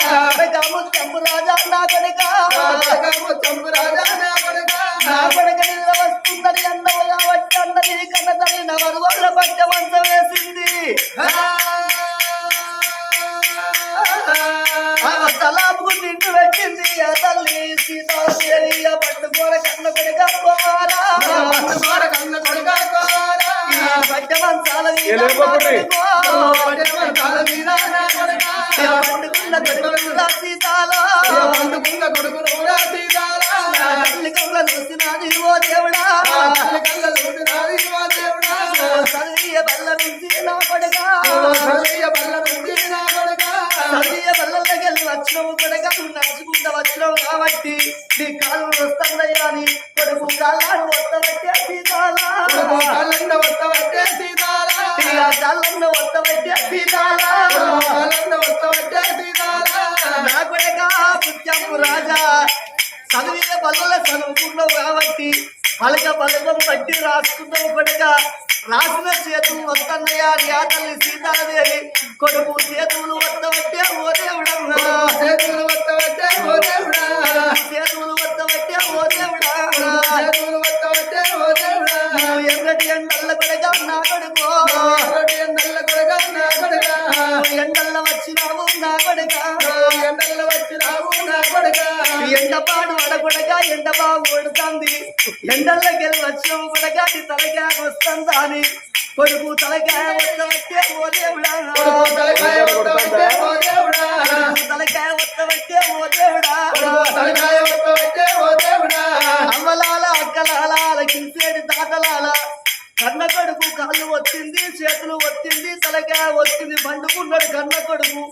కొడుకు సీతాదేవి కనకరార కన్న బిడగా పోవారో. కనక ముత్యంపు రాజా నా కనుక నా కొడుకు నిద్ర వస్తుందని అన్నవు కాబట్టి అన్నది కన్న తల్లి నవరు వాళ్ళ మంచం వేసింది. ఆ తలాపుకు నిండు పెట్టింది ఆ తల్లి సీతాదేవి ఆ పట్టుకోర కన్న కొడుక పోవారా ఈ పట్ట మంచాల మీద నా కొడుకో. ఇలా పండుకున్న కొడుకురా సీతాలో. నా తల్లి కళ్ళ చూసినాది ఓ దేవుడా సరియ బల్ల నుంచి నా కొడుక సరియ బల్లకి వచ్చినవు కొడుక నువ్వు నడుచుకుంటూ వచ్చినావు కాబట్టి నీ కాళ్ళు వస్తున్నాయి అని కొడుకు కాళ్ళను వస్తబట్టే సీతాలా ఇక కాళ్ళను వస్తబట్టే సీతాలా నా కొడుక పుత్యము రాజా చదివే బల్ల చదువుకున్నావు కాబట్టి పలక పలకం పట్టి రాసుకున్నావు కొడుక రాసిన చేతులు వస్తున్నాయా నీ ఆ తల్లి సీతాదేవి కొడుకు చేతులు వస్తబట్టే ఓ దేవుడమ్మా చేతులు వస్తబట్టే ఓ దేవుడా. నువ్వు ఎన్నటి ఎండల్ల కొడుక నా కొడుకు. నువ్వు ఎండల్ల వచ్చినావు నా కొడుక. ఎండపాడు వడగొడగా ఎండ బాగు కొడుతుంది ఎండల్లోకి వచ్చినావు కొడగా నీ తలకాయ వస్తుందా అని. కొడుకు తలకాయ వస్తవట్టే ఓ దేవుడా. కొడుకు తలకాయ వస్తవట్టే ఓ దేవుడా. అమ్మలాల అక్కలాల కింసేడి తాతలాల. కన్న కొడుకు కాళ్ళు వచ్చింది చేతులు వచ్చింది తలకాయ వచ్చింది పండుకున్నాడు కన్న కొడుకు.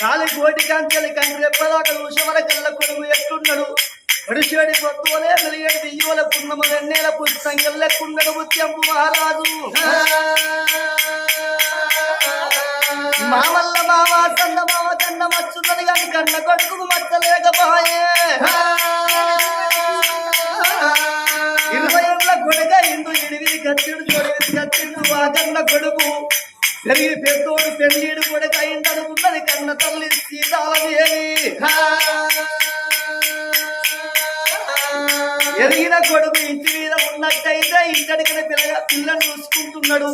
కాలి కోటి కంచెలి కంటి రెప్పదాకా ఉషమల కళ్ళ కొడుకు ఎట్టున్నాడు. ఒడిచేడి పొత్తువలే వెలిగడి దియ్యువల పున్నమ వెన్నెల పుస్తకెళ్ళెక్కున్నాడు ముత్యంపు మహారాజు. మామల్ల మామ చంద మామ చంద మచ్చుదని కానీ కన్న కొడుకు మచ్చలేకపోయే. ఇరవై ఏళ్ళ కొడుక ఇందు ఇడివిది గచ్చిడు చొడివిది గచ్చిడు ఆ కన్న కొడుకు. పెద్దోడు పెళ్ళీడు కొడుక ఇందనుకున్నది కన్న తల్లి సీతాలదేవి ఎరిగిన కొడుకు ఇంటి మీద ఉన్నట్టయితే ఇంటడిగిన పిల్ల పిల్లను చూసుకుంటున్నాడు.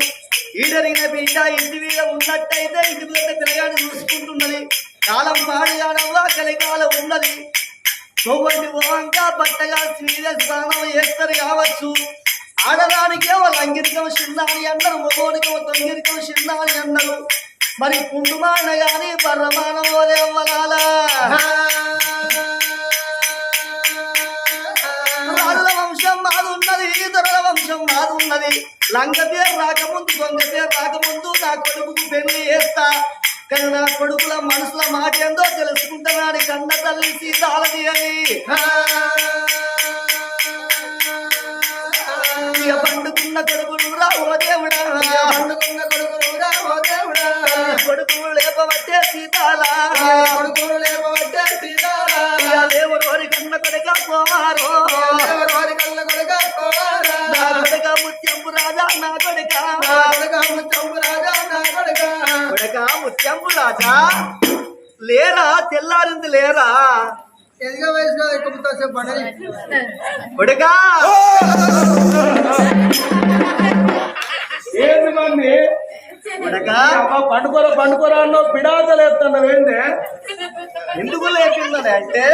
ఈడరిగిన బిడ్డ ఇంటి మీద ఉన్నట్టయితే ఇంటి మీద పిల్లగాడు చూసుకుంటున్నది. కాలం పాడుగానవ్వా కలికాలం ఉన్నది. కొవ్వంటి ఓంగా బట్టగా స్త్రీల స్నానం చేస్తారు కావచ్చు. ఆడదానికేమో లంగిరికం చిన్నాని అన్నారు మగోనికేమో తొంగిరికం చిన్నాని అన్నారు మరి కుంటుమాన గాని పర్రమానం ఓదేవ్వలాలా రాజుల వంశం మాదున్నది ఇతరుల వంశం మాదున్నది. లంగ పేరు రాకముందు దొంగ పేరు రాకముందు నా కొడుకు పెళ్ళి చేస్తా. కానీ నా కొడుకుల మనసుల మాట ఏందో తెలుసుకుంటున్నాడు కన్న తల్లి సీతాలది అని. ఇక పండుకున్న కొడుకులు రా ఓ దేవుడా. పండుకున్న కొడుకులు రా ఓ దేవుడా. కొడుకులు లేపబట్టే సీతాల. కొడుకులు లేపబట్టే సీతాల. ఇక దేవుడు కన్న కొడుక పోవారో. దేవుడు కన్న కొడుక పోవారా. నా కొడుక ముత్యంపు రాజా నా కొడుక. కొడుక ముత్యంపు రాజా నా కొడుక. కొడుక ముత్యంపు రాజా. లేరా తెల్లారింది లేరా? ఎదిగే వయసులో ఎక్కువ సేపు పడాలి కొడుకా ఏంది పండుకోరా పండుకోరా అన్నావు పిడాతలు ఎత్తున్నావు ఏంది? ఎందుకు లేకుందని అంటే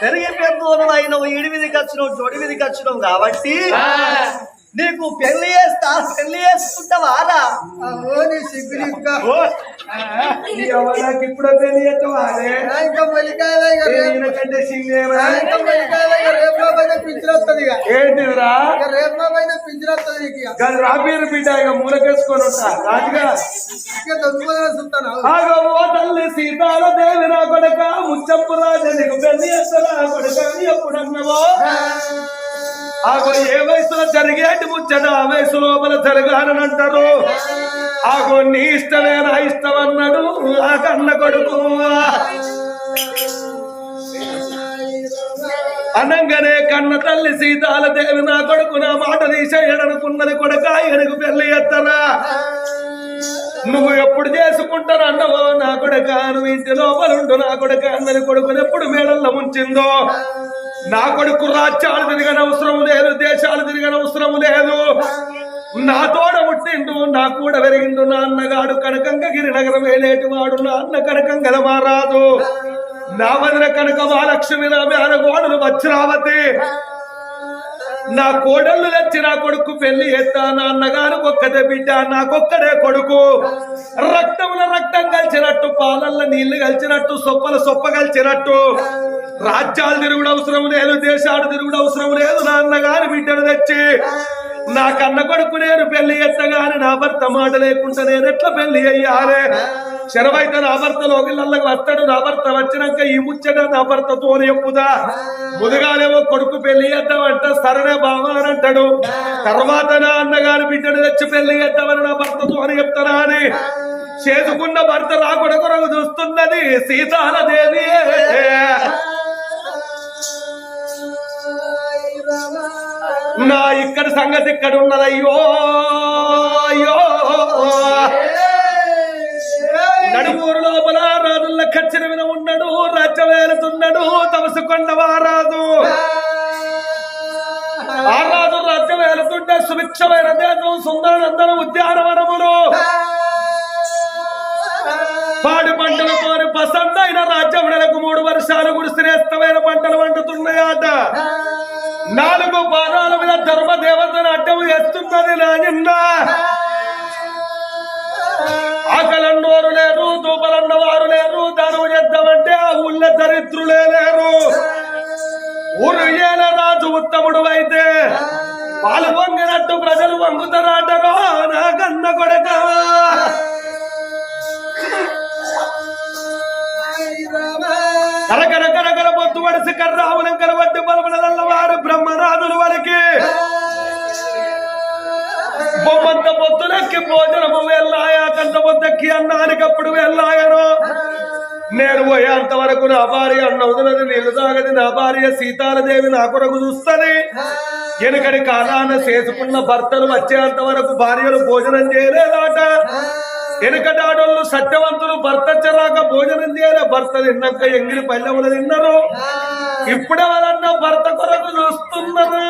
పెరిగి పెద్దోను అయిన ఇడివిదికి వచ్చినావు జొడివిదికి వచ్చినావు కాబట్టి నీకు పెళ్ళి చేస్తా పెళ్ళి చేసుకుంటావారా ఇంకా ఇప్పుడు పెళ్ళి రేపు. పైన ఇక. రేపు ఇక. రాపీరు బిడ్డ ఇక మూలకేసుకొని ఉంటా. రాజుగా. తల్లి సీతాల దేవి నా కొడక రాజు నీకు పెళ్ళి చేస్తా కొడక అని ఎప్పుడు అన్నవో? ఆగో. ఏ వయసులో జరిగేటి ముచ్చట? ఆ వయసు లోపల జరగాలని అంటారు ఆగో నీ ఇష్టమే నా ఇష్టం అన్నాడు ఆ కన్న కొడుకు. అనంగానే కన్న తల్లి సీతాల దేవి నా కొడుకు నా మాట తీసేయడనుకున్నది కొడుక ఎనకు పెళ్ళి ఎత్తరా నువ్వు ఎప్పుడు చేసుకుంటాను అన్నవో నా కొడుక? నువ్వు ఇంటి లోపలుండు నా కొడుక? అన్నది కొడుకుని ఎప్పుడు మేడల్లో ముంచిందో? నా కొడుకు రాజ్యాలు తిరగని అవసరం లేదు దేశాలు తిరగని అవసరం లేదు. నా తోడ పుట్టిండు నా కూడా పెరిగిండు నా అన్నగాడు కనకంగ గిరినగరం వేలేటి వాడు నా అన్న కనకంగల మారాదు నా వదిన కనక మహాలక్ష్మి నా మేనగోడలు వజ్రావతి. నా కోడళ్ళు తెచ్చి నా కొడుకు పెళ్ళి చేస్తా నా అన్నగారు ఒక్కదే బిడ్డ నాకొక్కడే కొడుకు. రక్తముల రక్తం కలిచినట్టు పాలల్ల నీళ్ళు కలిచినట్టు సొప్పల సొప్ప కలిచినట్టు రాజ్యాలు తిరుగుడు అవసరం లేదు దేశాలు తిరుగుడు అవసరం లేదు నా అన్నగారు బిడ్డను తెచ్చి. నా కన్న కొడుకు నేను పెళ్ళి ఎత్తగానే నా భర్త మాట లేకుండా నేను ఎట్లా పెళ్ళి అయ్యాలే చెరవైతే నా భర్త లోకిళ్ళకి వస్తాడు నా భర్త వచ్చినాక ఈ ముచ్చట నా భర్తతో తోని ఎప్పుదా పెళ్ళి చేద్దామంట సరేనే బావా అని అంటాడు తర్వాత నా అన్నగారి బిడ్డను తెచ్చి పెళ్ళి చేద్దామని నా భర్తతో అని చెప్తారా అని. చేసుకున్న భర్త రా కొడుకు చూస్తున్నది సీతాలదేవి నా ఇక్కడ సంగతి ఇక్కడ ఉన్నదయ్యో అయ్యో నడుమూరు లోపల రాజుల ఖర్చిన మీద ఉన్నాడు రాజ్యం వేలుతున్నాడు తమసుకొండ వారాజు రాజ్యం ఏలుతుంటే సుభిక్షమైన దేశం సుందరనందన ఉద్యానవనములు. పాడి పంటలతో పసందైన రాజ్యం నెలకు మూడు వర్షాలు గుడిసినేస్తమైన పంటలు వండుతున్నాయట. నాలుగు పాదాల మీద ధర్మ దేవతను అడ్డం వేస్తున్నది నాయన్న ఆకలన్నోరు లేరు దూపలన్న వారు లేరు దానం చేద్దామంటే ఆ ఊళ్ళో దరిద్రులే లేరు. ఊరు ఏల రాజు ఉత్తముడు అయితే పాలు వంగినట్టు ప్రజలు వంగుతారాటరో నా కన్న కొడక. కరకర కరకర పొత్తు వడిసి కర్రావులం కరవడ్డు బలబడల వారు బ్రహ్మరాజులు వలకి. బొమ్మంత పొత్తులెక్కి భోజనము వెళ్ళాయా కంట పొద్దెక్కి అన్నానికప్పుడు వెళ్ళాయను. నేను పోయేంత వరకు నా భార్య అన్న వదిలది నీళ్ళు తాగది నా భార్య సీతాలదేవి నా కొరకు చూస్తది. వెనుకడి కాలాన చేసుకున్న భర్తలు వచ్చేంత వరకు భార్యలు భోజనం చేయలేదాట. వెనుకటాడోళ్ళు సత్యవంతులు భర్త చెరాక భోజనం చేయలే భర్త తిన్నాక ఎంగిలి పల్లెములు తిన్నారు. ఇప్పుడే వాళ్ళన్న భర్త కొరకు చూస్తున్నారు.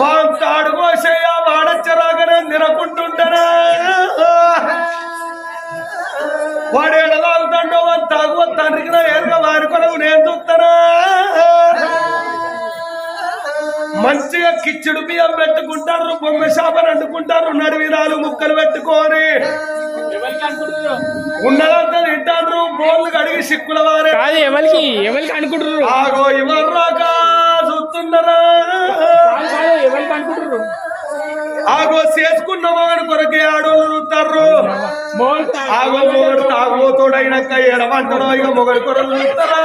వాడు కోసయ్య వాడచ్చరాగానే తినకుంటుంటారా వాడు ఎడలాగుతాడో వాడు తాగు తండ్రికి నా వారి కొరకు నేను చూస్తానా మంచిగా కిచ్చుడు బియ్యం పెట్టుకుంటారు బొమ్మ షాపని అంటుకుంటారు నడివిరాలు ముక్కలు పెట్టుకొని. ఉన్నదంతా తింటారు బోర్లు కడిగి సిక్కుల వారే. కాదు ఎవరికి ఎవరికి అనుకుంటున్నారు ఆగో ఇవర్రాక చూస్తున్నారా? ఎవరికి అనుకుంటున్నారు ఆగో చేసుకున్న వాడు కొరకే ఆడోళ్ళు చూస్తారు మోహన్ ఆగో మొగడు తాగోతోడైనాక ఏడవంటారో ఇక మొగడు కొరలు చూస్తారా?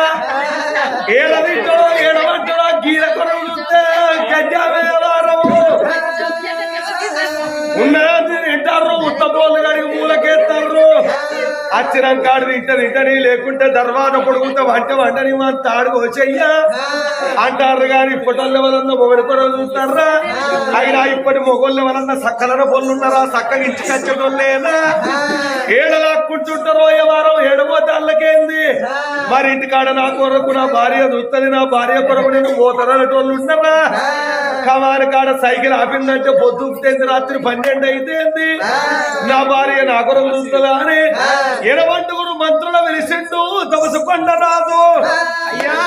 ఏడ తింటారో ఏడవంటారో గీల కొరలు చూస్తే ఉన్నది తింటారు ఉత్తపోలు కడిగి మూలకేస్తారు అచ్చిరం కాడు తింటే తింటని లేకుంటే దర్వాజ పొడుగుంటే వంట వంటని మా తాడు చెయ్యా అంటారు కానీ ఇప్పటి ఎవరన్నా మొగడి కొరలు చూస్తారా అయినా ఇప్పటి మొగోళ్ళు ఎవరన్నా సక్కలన పొల్లు ఉన్నారా చక్కగా ఇంటికొచ్చేటోళ్ళేనా ఏడలాక్కుంటుంటారో ఏ వారం ఏడబోతే అల్లకేంది మరి ఇంటికాడ నా కొరకు నా భార్య చూస్తుంది నా భార్య కొరకు నేను పోతారనేటోళ్ళు ఉన్నారా? కమాని కాడ సైకిల్ ఆపిందంటే పొద్దుంది రాత్రి పన్నెండు అయితే? నా భార్య నా కొరకు చూస్తుందా అని ఎనవంటుగురు మంత్రుల వెలిసిండు తమసుకొండ రాదు అయ్యా.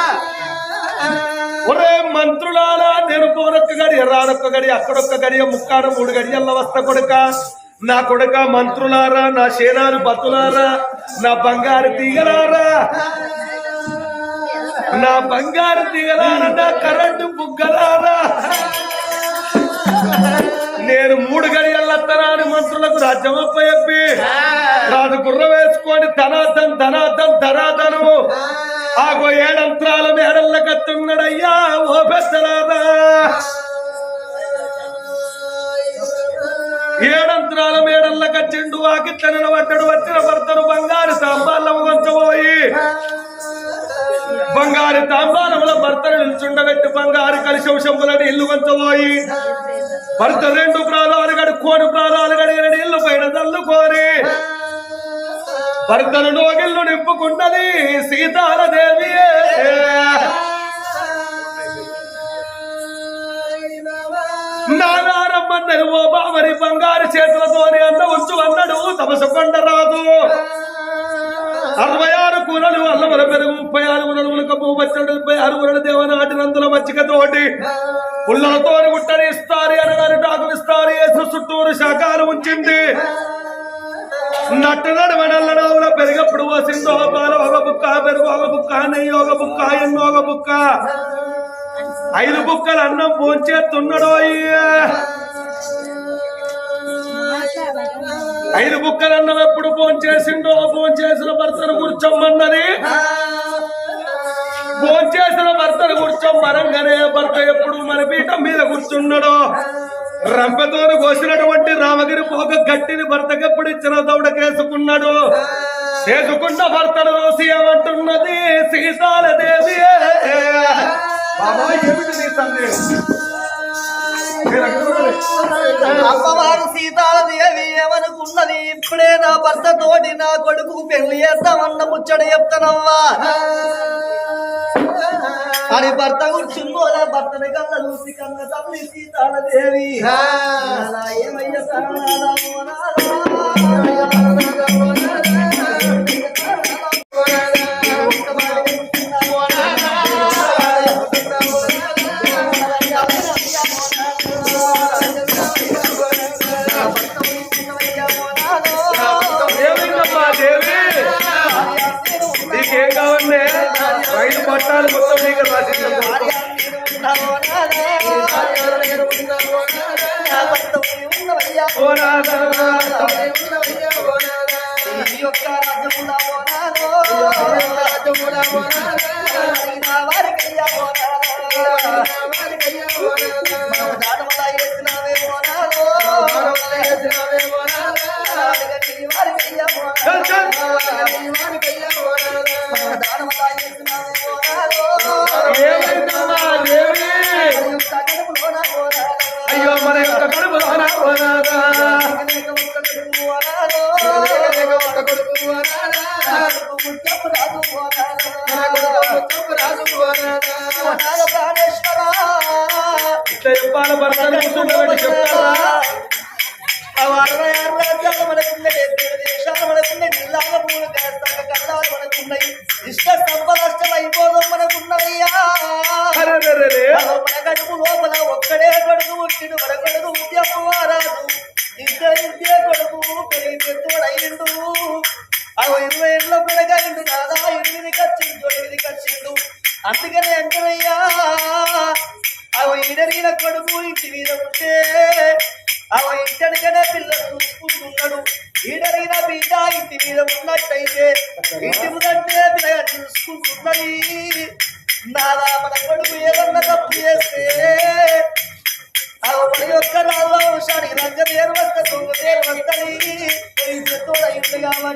ఒరే మంత్రులారా నేను పోనొక్క గడి రానొక్క గడి అక్కడొక్క గడియ ముక్కాడ మూడు గడియల్ల వస్త కొడుక. నా కొడుక మంత్రులారా నా సేనాలు బతులారా నా బంగారు తీగలారా. నా బంగారు దిగలారా నా కరెంటు బుగ్గలారా? నేను మూడు గడియల్లత్తనాని మంత్రులకు రాజ్యమప్ప చెప్పి రాజు గుర్ర వేసుకొని ధనాథం ధనాథం ధనాధను ఆగో ఏడంత్రాల మేడల్ల కత్తున్నాడయ్యా ఓ పెద్దరాదా ఏడంత్రాల మేడల్ల కచ్చిండు ఆకిట్ల నిలబడ్డాడు వచ్చిన భర్తను బంగారు తాంబాలం కొంచబోయి బంగారు తాంబాలముల భర్తను నిల్చుండబెట్టి బంగారు కలిసి శంపులని ఇల్లు పోయి భర్త రెండు ప్రాణాలు కడుక్కోని ప్రాణాలు కడిగిన ఇల్లు పైన తల్లుకోరి భర్తను నోగిల్లు నింపుకున్నది సీతాలదేవి నానారమ్మన్నది ఓ బావరి బంగారు చేతులతోని అన్న ఉంచు అన్నడు తమసు కొండరాదు అరవై ఆరు కూరలు అల్లవల పెరుగు ముప్పై ఆరు ఉరలు కప్పు ముప్పై ఆరు ఉరలు దేవనాటి నందుల మచ్చికతోటి పుల్లలతో గుట్టని ఇస్తారు అనగారు డాకు యేసు చుట్టూరు శాఖలు ఉంచింది. నట్టు నడవడల్లడవుల పెరిగప్పుడు వసిందో పాల ఒక బుక్క పెరుగు ఒక బుక్క నెయ్యి ఒక బుక్క ఎన్నో ఒక బుక్క. ఐదు బుక్కలు అన్నం పోంచేస్తున్నాడో ఐదు బుక్కలు అన్నం ఎప్పుడు ఫోన్ చేసిండో? ఫోన్ చేసిన భర్తను కూర్చోమన్నది? ఫోన్ చేసిన భర్తను కూర్చోమనంగానే భర్త ఎప్పుడు మన పీఠం మీద కూర్చున్నాడో? రంపతోను కోసినటువంటి రామగిరి పోక గట్టిని భర్తకు ఎప్పుడు ఇచ్చిన దౌడకేసుకున్నాడు? చేసుకున్న భర్తను చూసి ఏమంటున్నది? అక్కడ ఉన్నది. అమ్మవారు ఇప్పుడే నా భర్త తోటి నా కొడుకు పెళ్ళి చేస్తామన్న ముచ్చట చెప్తానమ్మా అని భర్త కూర్చుందోలే భర్తని కళ్ళ చూసి కన్న తల్లి సీతాదేవి నాలా ఏమయ్య ప్రాణాలా నీకేం కావాలి రైలు పట్టాలు మొత్తం నీకు రాసింది. ఓ రాధా. ఇట్లా చెప్పాలి భర్తను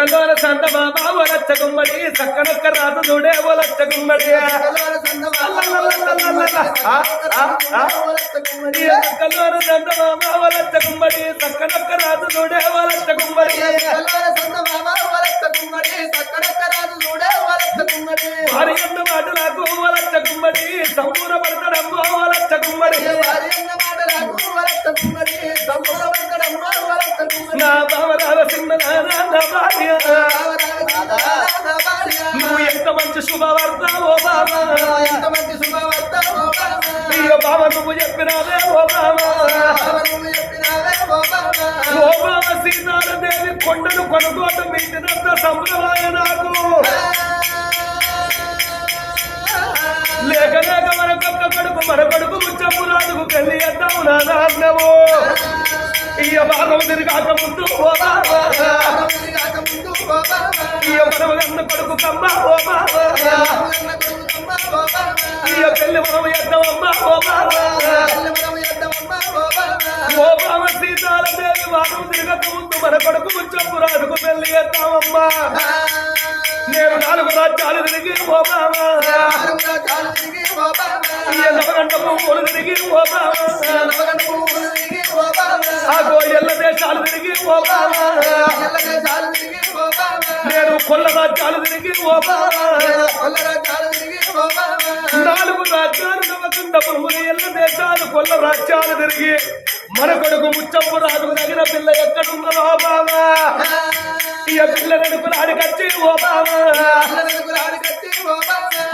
ఈ చుక్కలోన సంత బాబా వలచ్చ గుమ్మడి సక్కనొక్క రాత చూడే వలచ్చ గుమ్మడి ఈ చుక్కలోన సంత బాబా వలచ్చ గుమ్మడి సక్కనొక్క రాత చూడే వలచ్చ గుమ్మడి వారి ఎందు మాటలకు వలచ్చ గుమ్మడి సంపూర్ణ పడతడమ్మో వలచ్చ గుమ్మడి నా భార్య నువ్వు ఎంత మంచి శుభవార్త ఓ బాబా. అయ్యో బావ నువ్వు చెప్పినావే ఓ బాబా ఓ బాబా సీతాల దేవి కొండను కొనుగోట మీటినంత సంబరమాయ నాకు లేక మరొక కడుపు మరొకడుపు ముచ్చపు రాజుకు పెళ్ళి చేద్దాము నాన్నము ఇయ్య భాగం తిరిగాక ముందు ఓ బాబా కొడుకు కమ్మ ఓ బాబా పెళ్ళి మనము చేద్దామమ్మా ఓ బాబా ఓ బాబా సీతారాదేవి భాగం తిరగక ముందు మరొకడుకు ముచ్చపు రాజుకు పెళ్ళి ఎద్దామమ్మా నేను నాలుగు రాజ్యాలు తిరిగి ఓ బాబా నవగంట పువ్వులు తిరిగి ఓ బాబా గోయల్ల దేశాలు తిరిగి ఓ బాబా నేను కొల్ల రాజ్యాలు తిరిగి ఓ బాబా నాలుగు రాజ్యాలు నవ్వకుండా పురుగులు ఎల్ల దేశాలు కొల్ల రాజ్యాలు తిరిగి మన కొడుకు ముచ్చప్పు రాజు తగిన పిల్ల ఎక్కడున్నదో బాబా ఇక పిల్ల నడుపులు ఆడికచ్చి ఓ బాబా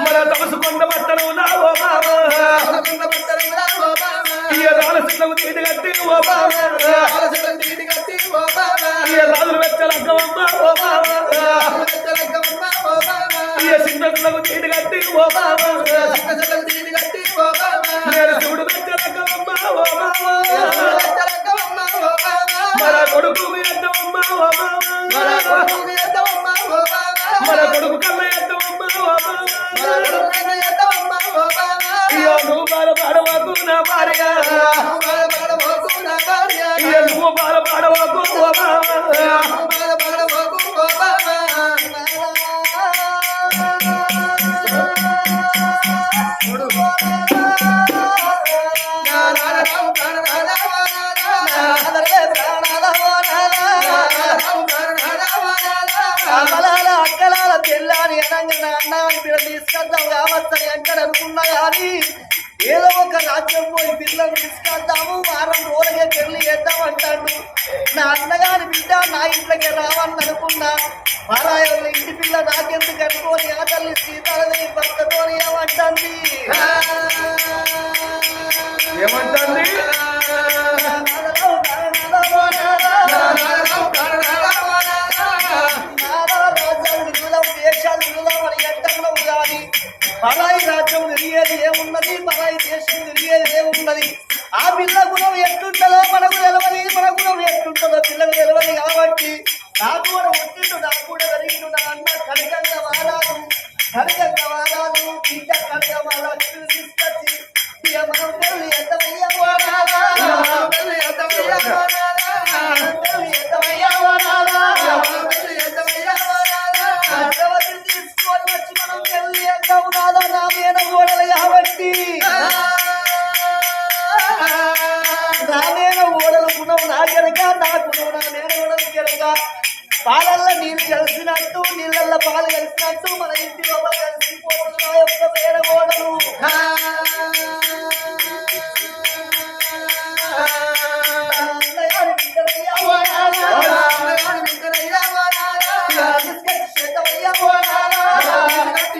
మన తమసు కొండ పట్టణం నా ఓ బాబా ఇక రాలసిల్లకు తీటి కట్టి ఓ బాబా ఇక రాజులు వెచ్చలక్కమ్మ అమలాల అక్కలాల తెల్లాని అనంగా అన్నాన్ని పిల్లలు తీసుకొద్దాం కావచ్చని అంటారు అనుకున్నా కానీ ఏదో ఒక రాజ్యం పోయి పిల్లలు తీసుకొద్దాము వారం రోజులకే పెళ్ళి చేద్దాం అంటాడు నా అన్నగారి బిడ్డ నా ఇంట్లోకి రావని అనుకున్నా. పరాయోళ్ళ ఇంటి పిల్ల నాకెందుకు అనుకోని ఆ తల్లి సీతాలని భర్తతో ఏమంటుంది? ఏమంటుంది? పరాయి రాజ్యం తిరిగేది ఏమున్నది? పరాయి దేశం తిరిగేది ఏమున్నది? ఆ పిల్ల గుణం ఎట్టుంటుందో మనకు తెలవది మన గుణం ఎట్టుంటుందో పిల్లలు తెలవది కాబట్టి నాకు కూడా ఒట్టిండు నాకు కూడా కలిగిండు నా అన్న కనికంగా వారాలు కనికంగా వారాలు బిడ్డ కనిగా వారాలు తీసుకొచ్చి మనం పెళ్ళి వాడాలా గనక పాలల్లో నీళ్ళు కలిసినట్టు నీళ్ళల్లో పాలు కలిసినట్టు మన ఇంటి లోపల కలిసిపోతుంది నా యొక్క పేడ ఓడలు అన్నగారి బిడ్డలయ్యా ఓడాలా. తీసుకొచ్చి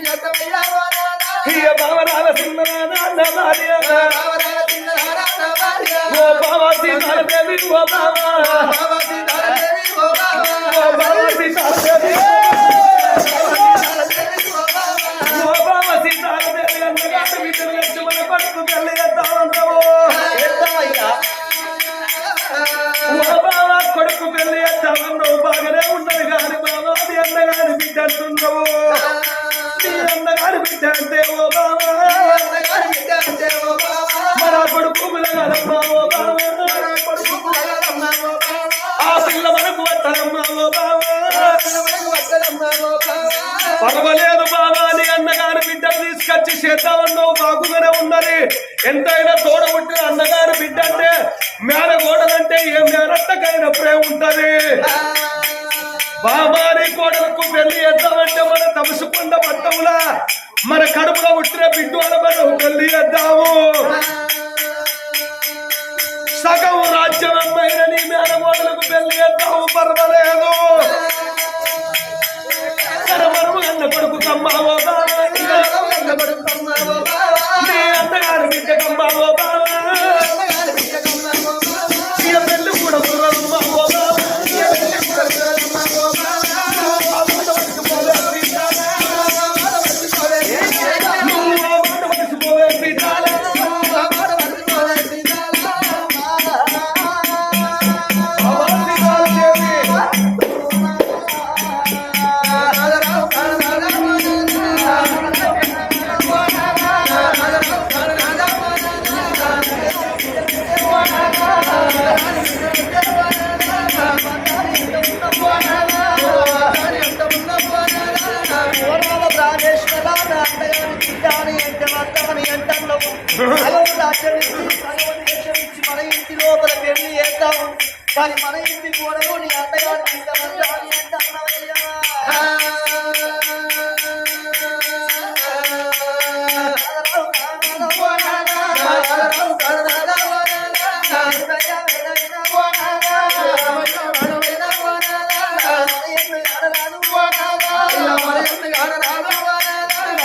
చేద్దామయ్యా అన్నగారి అంటే ఓ బావా. మన కొడుకు పిల్లగాడమ్మా ఓ బావా. ఆ పిల్ల మనకు వద్దనమ్మా ఓ బావా. పర్వాలేదు బాబా అని అన్నగారు బిడ్డను తీసుకొచ్చి చేద్దామన్నావు బాగుగానే ఉన్నది. ఎంతైనా తోడబుట్టిన అన్నగారు బిడ్డ అంటే మేన గోడలంటే ఏ మేనత్తకైన ప్రేమ ఉంటది. బాబాని కోడలకు పెళ్ళి ఎద్దామంటే మన తమసుకున్న పట్టములా. మన కడుపులో పుట్టిన బిడ్డోళ్ళ మనం పెళ్ళి అద్దాము. సగం రాజ్యం అమ్మైన నీ మేనగోడలకు పెళ్ళి అద్దాము పర్వాలేదు. కరమరము అన్న కొడుకు కమ్మావో బావా నీ అన్నగారు బిడ్డ కమ్మావో బావా ఇక పెళ్ళి కూడా బావా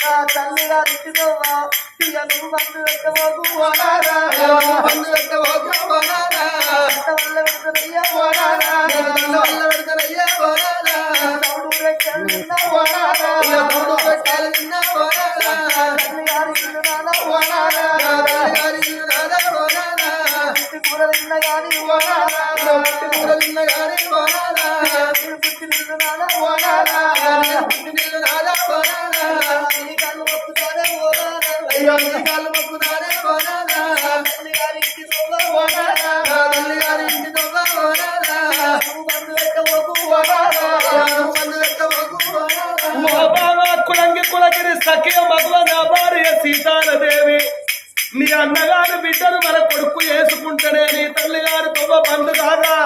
నా తల్లి గారి ఇంటిదోవా ఇక నువ్వు మందు పెట్టబోకు పోనారా బంధు పెట్టబోకు పోనారా వల్ల పెడుతున్నయ్యా పోనారా వల్ల పెడతారయ్యా పోనారా కులంగి కులగిరి సఖియ మగువ నా భార్య సీతాలదేవి నీ అన్నగారు బిడ్డను మన కొడుకు వేసుకుంటేనే నీ తల్లి గారు తొవ్వ బంధు కాదా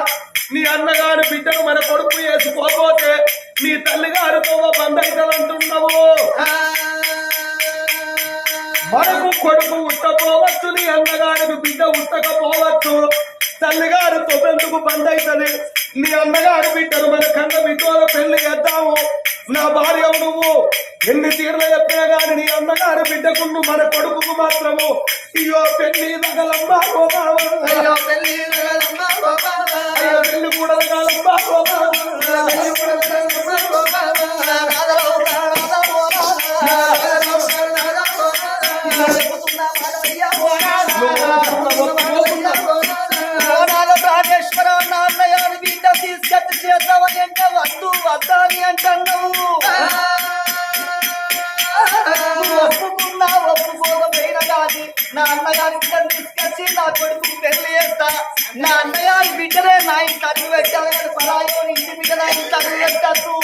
నీ అన్నగారు బిడ్డను మన కొడుకు వేసుకోపోతే నీ తల్లి గారు తొవ్వ బంధు అంటున్నావు మనకు కొడుకు ఉట్టపోవచ్చు నీ అన్నగారికి బిడ్డ ఉట్టకపోవచ్చు తల్లిగారు తొమ్మెందుకు బంద్ అవుతుంది నీ అన్నగారు బిడ్డను మన కన్న బిడ్డలో పెళ్ళి చేద్దాము. నా భార్య నువ్వు. ఎన్ని తీర్లు చెప్పినా గాని నీ అన్నగారు బిడ్డకు నువ్వు మన కొడుకు మాత్రము. అయ్యో పెళ్ళి తగలమ్మా. అయ్యో పెళ్ళి అయ్యో కూడా తగలమ్మా కూడా తీసుకొచ్చి చేద్దామని అంటే వద్దు వద్దని అంటున్నావు ఒప్పుకున్నా ఒప్పుకోకపోయినా కానీ నా అన్నగారి బిడ్డను తీసుకొచ్చి నా కొడుకు పెళ్ళి చేస్తా. నా అన్నగారి బిడ్డలే నా ఇంటి అడుగు పెట్టాలి కానీ పరాయో ఇంటి బిడ్డ నా ఇంటి అడుగు పెట్టద్దు.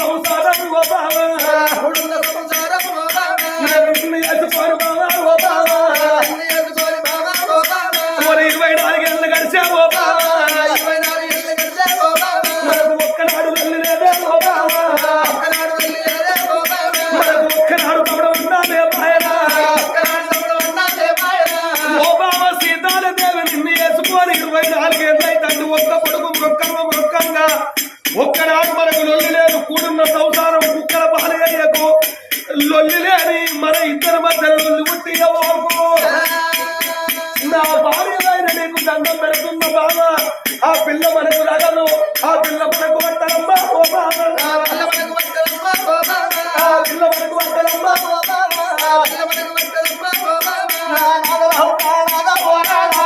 సంసారం ఒక్కనాడు మనకు లొల్లి లేదు కూడున్న సంసారం కుక్కల బాలయ్యకు లొల్లి లేని మన ఇద్దరి మధ్య లొల్లి నా భార్యమైన నీకు దండం పెడుతున్న బావ ఆ పిల్ల మనకు రగను ఆ పిల్ల మనకు ఓ ఆ పిల్ల ఓ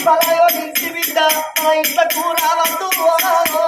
కావాలి కానీ పలాయో ఇంటి బిడ్డ మన ఇంట్లో కూర వద్దు ఓనాలో